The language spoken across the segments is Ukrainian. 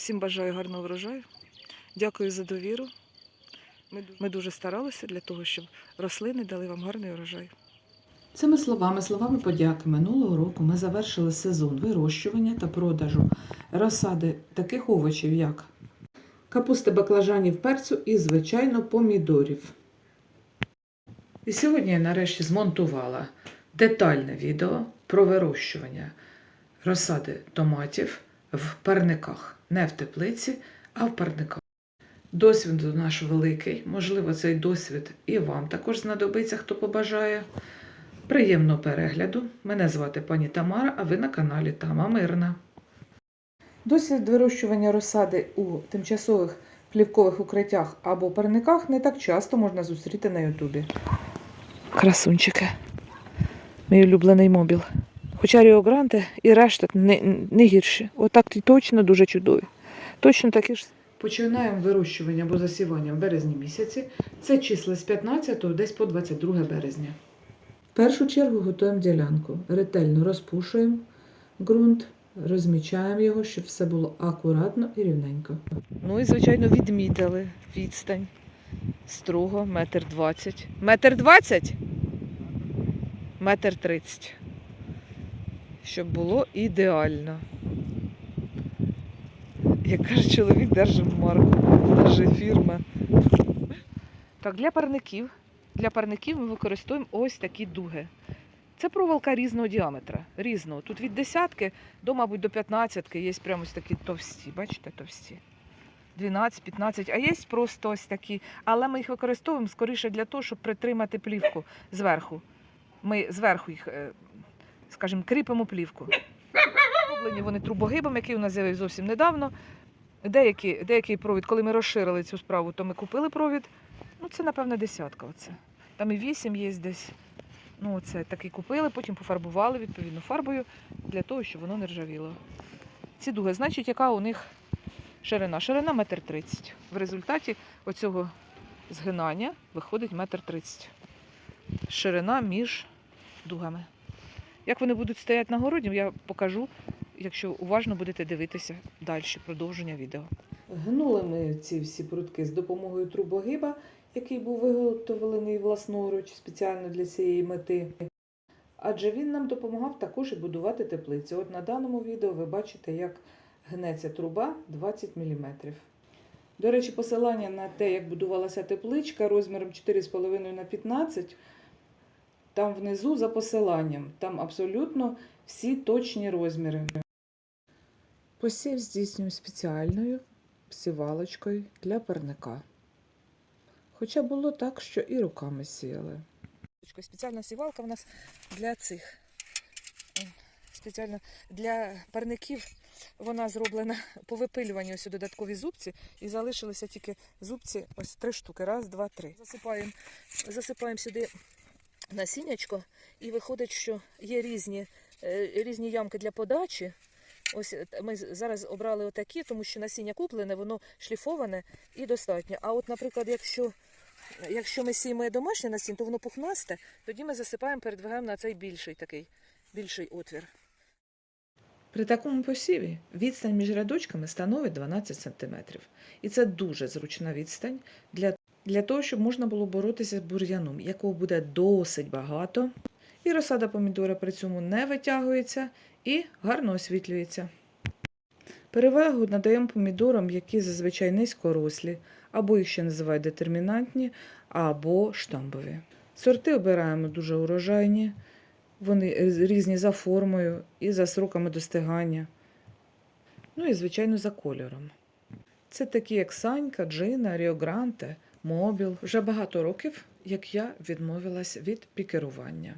Всім бажаю гарного врожаю. Дякую за довіру. Ми, ду- ми дуже старалися для того, щоб рослини дали вам гарний урожай. Цими словами, словами подяки минулого року ми завершили сезон вирощування та продажу розсади таких овочів, як капусти баклажанів перцю і, звичайно, помідорів. І сьогодні я нарешті змонтувала детальне відео про вирощування розсади томатів в парниках. Не в теплиці, а в парниках. Досвід наш великий. Можливо, цей досвід і вам також знадобиться, хто побажає. Приємного перегляду. Мене звати пані Тамара, а ви на каналі Тама Мирна. Досвід вирощування розсади у тимчасових плівкових укриттях або парниках не так часто можна зустріти на Ютубі. Красунчики. Мій улюблений мобіл. Хоча Ріо Гранде і решта не, не гірші. Отак ті точно дуже чудові. Точно такі ж. Починаємо вирощування або засівання в березні місяці. Це числа з 15 десь по 22 березня. В першу чергу готуємо ділянку. Ретельно розпушуємо ґрунт, розмічаємо його, щоб все було акуратно і рівненько. Ну і, звичайно, відмітили відстань. Строго, метр двадцять. Метр двадцять? Метр тридцять. Щоб було ідеально. Як каже чоловік, держимо марку, держи фірма. Так, для парників, для парників ми використовуємо ось такі дуги. Це проволока різного діаметра. Різного. Тут від десятки до, мабуть, до п'ятнадцятки є прямо ось такі товсті. Бачите, товсті. 12-15, а є просто ось такі. Але ми їх використовуємо скоріше для того, щоб притримати плівку зверху. Ми зверху їх, е, скажімо, кріпимо плівку. Вони трубогибом, який у нас з'явився зовсім недавно. Деякий, деякий провід, коли ми розширили цю справу, то ми купили провід. Ну, це, напевно, десятка. Оце. Там і вісім є десь. Ну, оце такий купили, потім пофарбували відповідно фарбою для того, щоб воно не ржавіло. Ці дуги, значить, яка у них ширина? Ширина метр тридцять. В результаті оцього згинання виходить метр тридцять. Ширина між дугами. Як вони будуть стояти на городі, я покажу, якщо уважно будете дивитися далі продовження відео. Гнули ми ці всі прутки з допомогою трубогиба, який був виготовлений власноруч спеціально для цієї мети. Адже він нам допомагав також і будувати теплицю. От на даному відео ви бачите, як гнеться труба 20 мм. До речі, посилання на те, як будувалася тепличка розміром 4,5 на 15, там внизу за посиланням. Там абсолютно всі точні розміри. Посів здійснюємо спеціальною сівалочкою для парника. Хоча було так, що і руками сіяли. Спеціальна сівалка в нас для цих. Спеціально для парників вона зроблена по випилюванню ось додаткові зубці, і залишилися тільки зубці ось три штуки. Раз, два, три. Засипаємо, засипаємо сюди насіннячко, і виходить, що є різні, е, різні ямки для подачі. Ось е, ми зараз обрали отакі, тому що насіння куплене, воно шліфоване і достатньо. А от, наприклад, якщо, якщо ми сіємо домашнє насіння, то воно пухнасте, тоді ми засипаємо, передвигаємо на цей більший такий, більший отвір. При такому посіві відстань між рядочками становить 12 см. І це дуже зручна відстань для, для того, щоб можна було боротися з бур'яном, якого буде досить багато. І розсада помідора при цьому не витягується і гарно освітлюється. Перевагу надаємо помідорам, які зазвичай низькорослі, або їх ще називають детермінантні, або штамбові. Сорти обираємо дуже урожайні, вони різні за формою і за сроками достигання. Ну і, звичайно, за кольором. Це такі, як Санька, Джина, Ріо Гранте, Мобіл. Вже багато років, як я відмовилась від пікерування.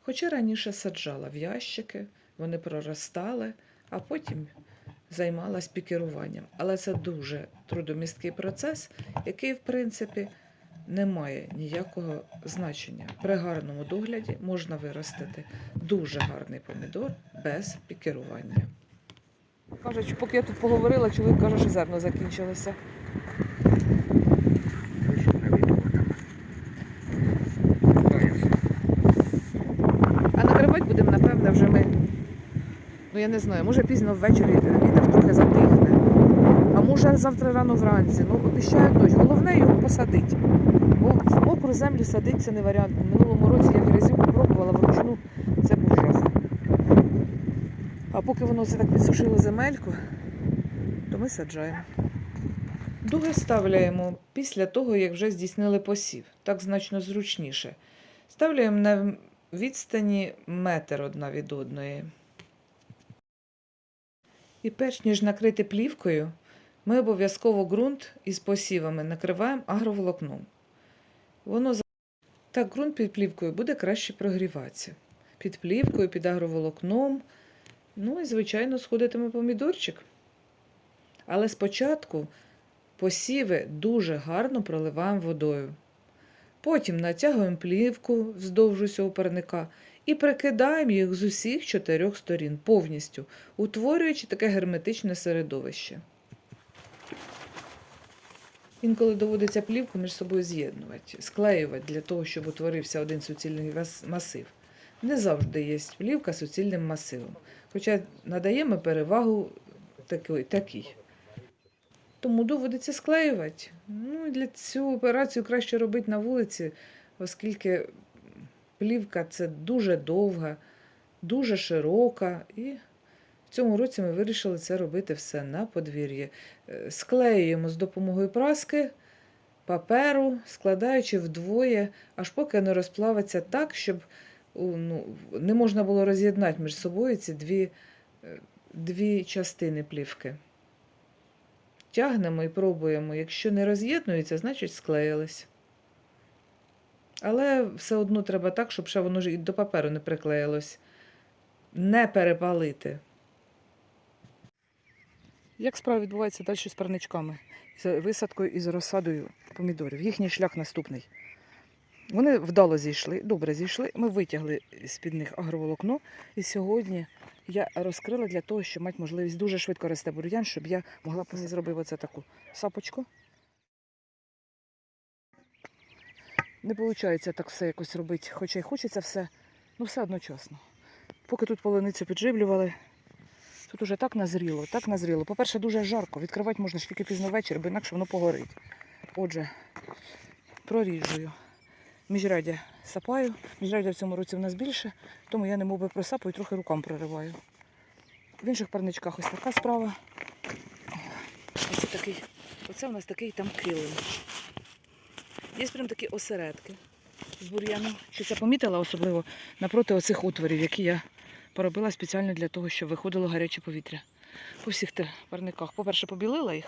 Хоча раніше саджала в ящики, вони проростали, а потім займалась пікеруванням. Але це дуже трудомісткий процес, який, в принципі, не має ніякого значення. При гарному догляді можна виростити дуже гарний помідор без пікерування. Кажуть, поки я тут поговорила, чоловік каже, що зерно закінчилося. А накривати будемо, напевне, вже ми Ну я не знаю, може пізно ввечері вітер трохи затихне. А може завтра рано вранці. Ну, обіцяють дощ. Головне його посадити. Бо в мокру землю садити це не варіант. Минулому році я грязюку пробувала вручну, це був жах. А поки воно все так підсушило земельку, то ми саджаємо. Дуги ставляємо після того, як вже здійснили посів. Так значно зручніше. Ставляємо на відстані метр одна від одної. І перш ніж накрити плівкою, ми обов'язково ґрунт із посівами накриваємо агроволокном. Воно так ґрунт під плівкою буде краще прогріватися. Під плівкою, під агроволокном. Ну і, звичайно, сходитиме помідорчик. Але спочатку посіви дуже гарно проливаємо водою. Потім натягуємо плівку вздовж усього парника і прикидаємо їх з усіх чотирьох сторін повністю, утворюючи таке герметичне середовище. Інколи доводиться плівку між собою з'єднувати, склеювати для того, щоб утворився один суцільний масив. Не завжди є плівка суцільним масивом, хоча надаємо перевагу такій. Тому доводиться склеювати. Ну, для цю операцію краще робити на вулиці, оскільки плівка це дуже довга, дуже широка. І в цьому році ми вирішили це робити все на подвір'ї. Е, Склеюємо з допомогою праски, паперу, складаючи вдвоє, аж поки не розплавиться так, щоб ну, не можна було роз'єднати між собою ці дві, е, дві частини плівки. Тягнемо і пробуємо. Якщо не роз'єднується, значить склеїлись. Але все одно треба так, щоб ще воно ж і до паперу не приклеїлось. Не перепалити. Як справа відбувається далі з парничками, з висадкою і з розсадою помідорів? Їхній шлях наступний. Вони вдало зійшли, добре зійшли. Ми витягли з-під них агроволокно. І сьогодні я розкрила для того, щоб мати можливість дуже швидко росте бур'ян, щоб я могла зробити оце таку сапочку. Не виходить так все якось робити, хоча й хочеться все, ну все одночасно. Поки тут полуницю підживлювали, тут уже так назріло, так назріло. По-перше, дуже жарко. Відкривати можна ж тільки пізно ввечері, бо інакше воно погорить. Отже, проріжую. Міжрядя сапаю. Міжрядя в цьому році в нас більше, тому я не мов би просапаю, трохи рукам прориваю. В інших парничках ось така справа. Ось такий, оце у нас такий там килим. Є прям такі осередки з бур'яну. Що це помітила особливо напроти оцих отворів, які я поробила спеціально для того, щоб виходило гаряче повітря. По всіх тих парниках. По-перше, побілила їх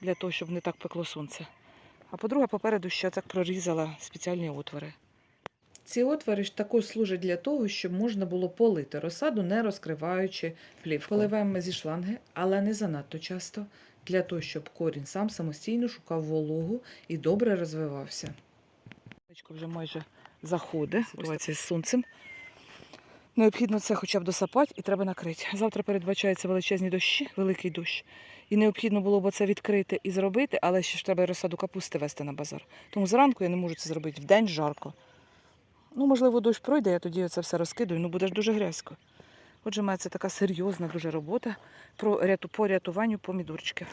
для того, щоб не так пекло сонце. А по-друге, попереду ще так прорізала спеціальні отвори. Ці отвори ж також служать для того, щоб можна було полити розсаду, не розкриваючи плівку. Поливаємо ми зі шланги, але не занадто часто, для того, щоб корінь сам самостійно шукав вологу і добре розвивався. Вже майже заходить, ситуація з сонцем. Необхідно це хоча б досапати і треба накрити. Завтра передбачаються величезні дощі, великий дощ. І необхідно було б це відкрити і зробити, але ще ж треба розсаду капусти вести на базар. Тому зранку я не можу це зробити. Вдень жарко. Ну, можливо, дощ пройде, я тоді це все розкидаю, ну буде ж дуже грязько. Отже, має це така серйозна дуже робота по рятуванню помідорчиків.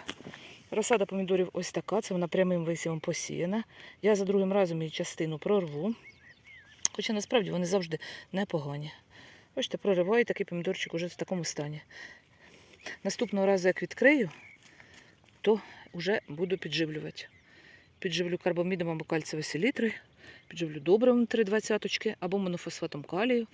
Розсада помідорів ось така, це вона прямим висівом посіяна. Я за другим разом її частину прорву. Хоча насправді вони завжди непогані. Бачите, прориваю такий помідорчик уже в такому стані. Наступного разу, як відкрию, то вже буду підживлювати. Підживлю карбамідом або кальцевою селітрою, підживлю добривом 3,20 або монофосфатом калію.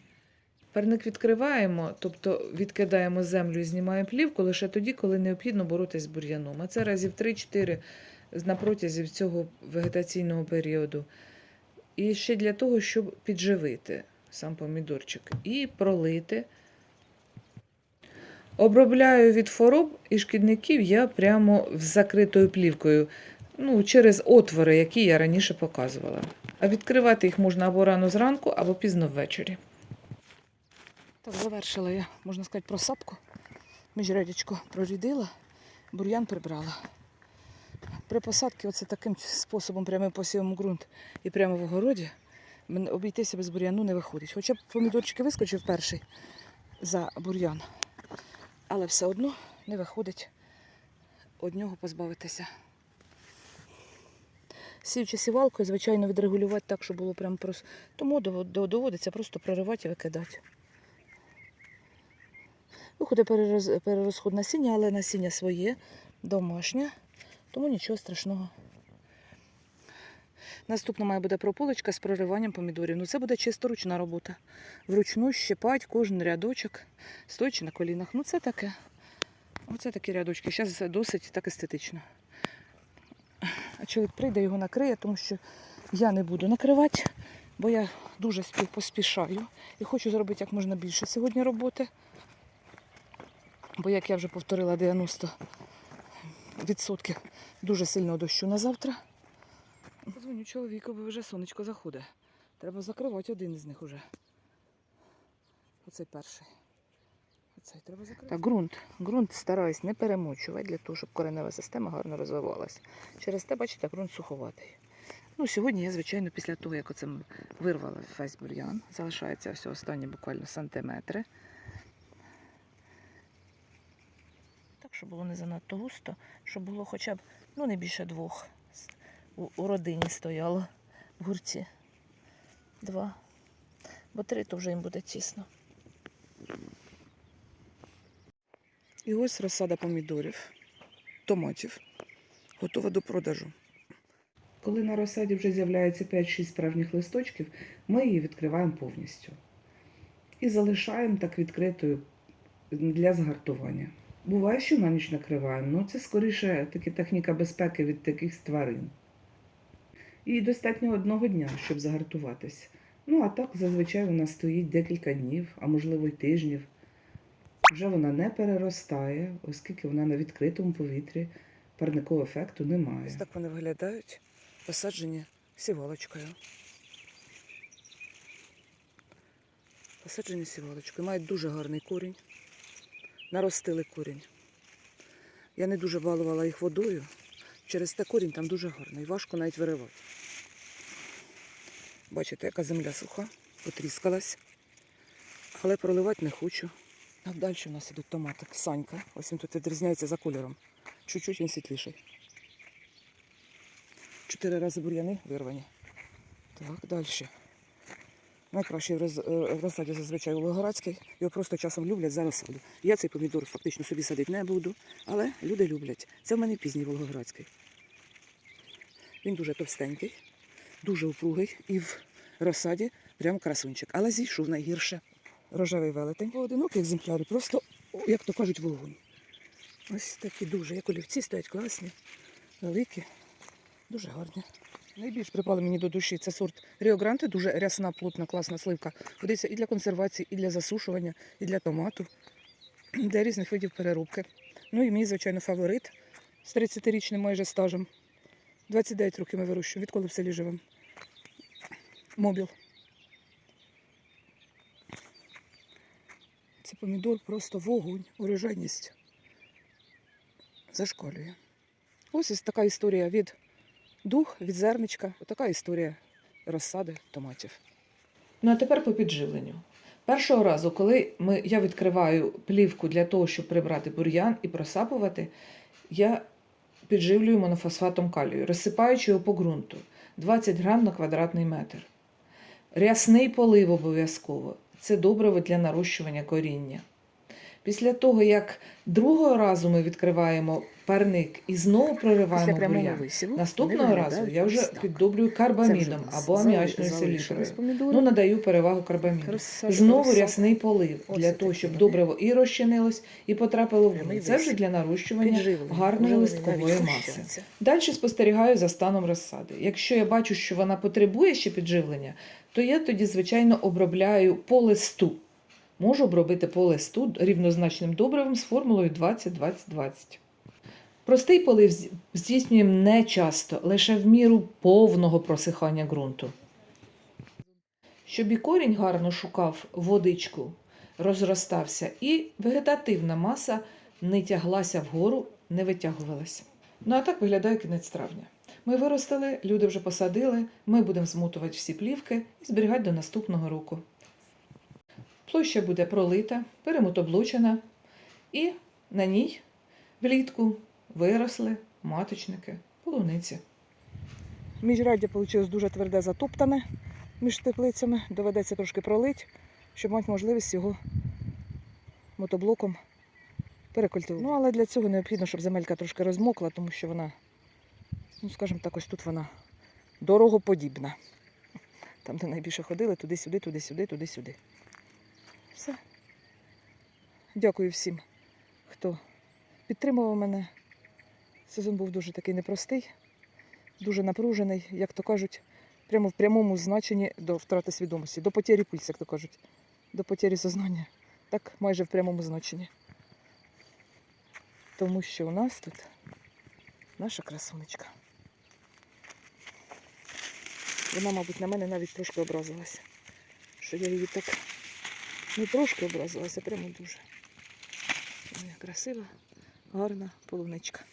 Парник відкриваємо, тобто відкидаємо землю і знімаємо плівку лише тоді, коли необхідно боротися з бур'яном. А це разів 3-4 на протязі цього вегетаційного періоду. І ще для того, щоб підживити сам помідорчик і пролити. Обробляю від хвороб і шкідників я прямо з закритою плівкою, ну, через отвори, які я раніше показувала. А відкривати їх можна або рано зранку, або пізно ввечері. Так, завершила я, можна сказати, просапку. Міжрядячко прорідила, бур'ян прибрала. При посадці оце таким способом прямим посівом ґрунт і прямо в огороді обійтися без бур'яну не виходить. Хоча б помідорчики вискочив перший за бур'ян. Але все одно не виходить од нього позбавитися. Сівчи сівалкою, звичайно, відрегулювати так, щоб було прям просто. Тому дов- дов- доводиться просто проривати і викидати. Виходить перероз... перерозход насіння, але насіння своє, домашнє, тому нічого страшного. Наступна має буде прополочка з прориванням помідорів. Ну це буде чисто ручна робота. Вручну щипать кожен рядочок, стоячи на колінах. Ну це таке. Оце такі рядочки. Зараз досить так естетично. А чоловік прийде, його накриє, тому що я не буду накривати, бо я дуже поспішаю і хочу зробити як можна більше сьогодні роботи. Бо, як я вже повторила, 90% дуже сильного дощу на завтра. Позвоню чоловіку, бо вже сонечко заходить. Треба закривати один із них уже. Оцей перший. Оцей треба закрити. Так, ґрунт. Ґрунт стараюсь не перемочувати для того, щоб коренева система гарно розвивалася. Через те, бачите, ґрунт суховатий. Ну, сьогодні я, звичайно, після того, як оце вирвала весь бур'ян, залишається все останні буквально сантиметри. Щоб було не занадто густо, щоб було хоча б ну, не більше двох. У, у родині стояло в гурці. Два. Бо три то вже їм буде тісно. І ось розсада помідорів, томатів, готова до продажу. Коли на розсаді вже з'являється 5-6 справжніх листочків, ми її відкриваємо повністю. І залишаємо так відкритою для згартування. Буває, що на ніч накриваємо, але це скоріше таки техніка безпеки від таких тварин. І достатньо одного дня, щоб загартуватись. Ну, а так зазвичай вона стоїть декілька днів, а можливо й тижнів. Вже вона не переростає, оскільки вона на відкритому повітрі парникового ефекту немає. Ось так вони виглядають, посаджені сівалочкою. Посаджені сівалочкою. Мають дуже гарний корінь. Наростили корінь. Я не дуже балувала їх водою. Через те корінь там дуже гарний. Важко навіть виривати. Бачите, яка земля суха, потріскалась. Але проливати не хочу. А далі у нас ідуть томати. Санька. Ось він тут відрізняється за кольором. Чуть-чуть він світліший. Чотири рази бур'яни вирвані. Так, далі. Найкращий в роз- е, розсаді зазвичай Волгоградський. Його просто часом люблять за розсаду. Я цей помідор фактично собі садити не буду, але люди люблять. Це в мене пізній Волгоградський. Він дуже товстенький, дуже упругий і в розсаді прям красунчик. Але зійшов найгірше. Рожевий велетень. Поодинокі екземпляри, просто, як то кажуть, вогонь. Ось такі дуже, як олівці стоять класні, великі, дуже гарні. Найбільш припали мені до душі це сорт Ріо Гранте, дуже рясна, плотна, класна сливка. Годиться і для консервації, і для засушування, і для томату, для різних видів переробки. Ну і мій, звичайно, фаворит з 30-річним майже стажем. 29 років ми вирощуємо, відколи в селі живемо. Мобіл. Це помідор просто вогонь, урожайність зашкалює. Ось ось така історія від дух, від зерничка. Отака історія розсади томатів. Ну а тепер по підживленню. Першого разу, коли ми, я відкриваю плівку для того, щоб прибрати бур'ян і просапувати, я підживлюю монофосфатом калію, розсипаючи його по ґрунту 20 грам на квадратний метр. Рясний полив обов'язково. Це добриво для нарощування коріння. Після того, як другого разу ми відкриваємо парник і знову прориваємо висіву Наступного разу я вже піддоблюю карбамідом або аміачною селітрою. Ну, надаю перевагу карбаміду. Знову рясний полив для того, щоб добриво і розчинилось, і потрапило в ґрунт. Це вже для нарощування гарної листкової маси. Далі спостерігаю за станом розсади. Якщо я бачу, що вона потребує ще підживлення, то я тоді, звичайно, обробляю по листу. Можу обробити по листу рівнозначним добривом з формулою 20-20-20. Простий полив здійснюємо не часто, лише в міру повного просихання ґрунту. Щоб і корінь гарно шукав водичку, розростався, і вегетативна маса не тяглася вгору, не витягувалася. Ну а так виглядає кінець травня. Ми виростили, люди вже посадили, ми будемо змотувати всі плівки і зберігати до наступного року. Площа буде пролита, перемотоблочена, І на ній влітку виросли маточники полуниці. Міжряддя вийшло дуже тверде затоптане між теплицями. Доведеться трошки пролить, щоб мати можливість його мотоблоком перекультивувати. Ну, але для цього необхідно, щоб земелька трошки розмокла, тому що вона, ну скажімо так, ось тут вона дорогоподібна. Там, де найбільше ходили, туди-сюди, туди-сюди, туди-сюди. Все. Дякую всім, хто підтримував мене. Сезон був дуже такий непростий дуже напружений, як то кажуть, прямо в прямому значенні до втрати свідомості, до потері пульсу, як то кажуть, до потері сознання. Так майже в прямому значенні. Тому що у нас тут наша красунечка. Вона, мабуть, на мене навіть трошки образилася. Що я її так не трошки образилася, а прямо дуже. Моя красива, гарна полуничка.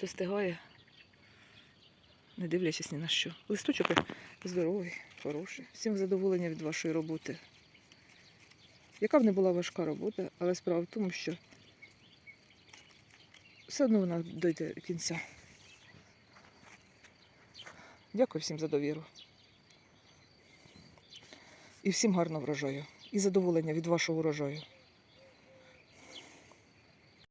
Достигає, не дивлячись ні на що. Листочок здоровий, хороший. Всім задоволення від вашої роботи. Яка б не була важка робота, але справа в тому, що все одно вона дойде до кінця. Дякую всім за довіру. І всім гарного врожаю. І задоволення від вашого врожаю.